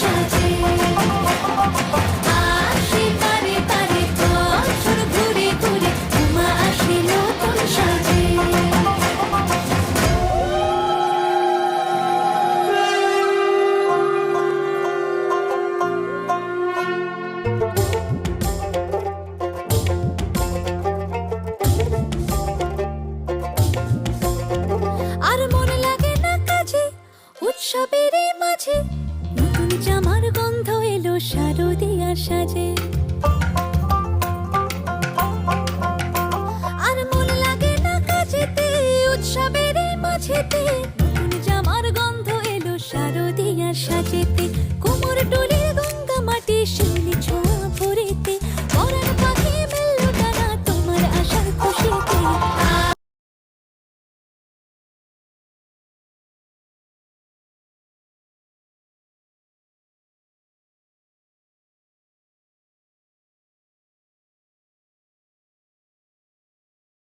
সাজে। উৎসবের মাঝে নতুন জামার গন্ধ এলো শারদিয়ার সাজে। আর মন লাগে না কাজেতে, উৎসবের এই মাঝেতে নতুন জামার গন্ধ এলো শারদিয়ার সাজেতে। কোমর ডোলে